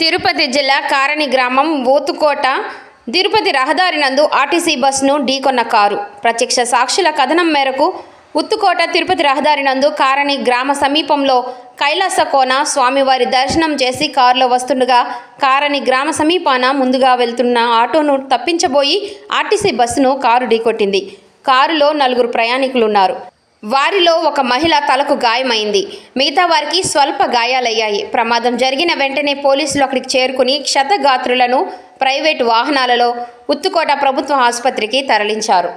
తిరుపతి జిల్లా కారణి గ్రామం ఓతుకోట తిరుపతి రహదారి నందు ఆర్టీసీ బస్సును ఢీకొన్న కారు. ప్రత్యక్ష సాక్షుల కథనం మేరకు ఉత్తుకోట తిరుపతి రహదారి నందు కారణి గ్రామ సమీపంలో కైలాస కోన స్వామివారి దర్శనం చేసి కారులో వస్తుండగా కారణి గ్రామ సమీపాన ముందుగా వెళ్తున్న ఆటోను తప్పించబోయి ఆర్టీసీ బస్సును కారు ఢీకొట్టింది. కారులో నలుగురు ప్రయాణికులు ఉన్నారు వారిలో ఒక మహిళ తలకు గాయమైంది. మిగతా వారికి స్వల్ప గాయాలయ్యాయి. ప్రమాదం జరిగిన వెంటనే పోలీసులు అక్కడికి చేరుకుని క్షతగాత్రులను ప్రైవేటు వాహనాలలో ఉత్తుకోట ప్రభుత్వ ఆసుపత్రికి తరలించారు.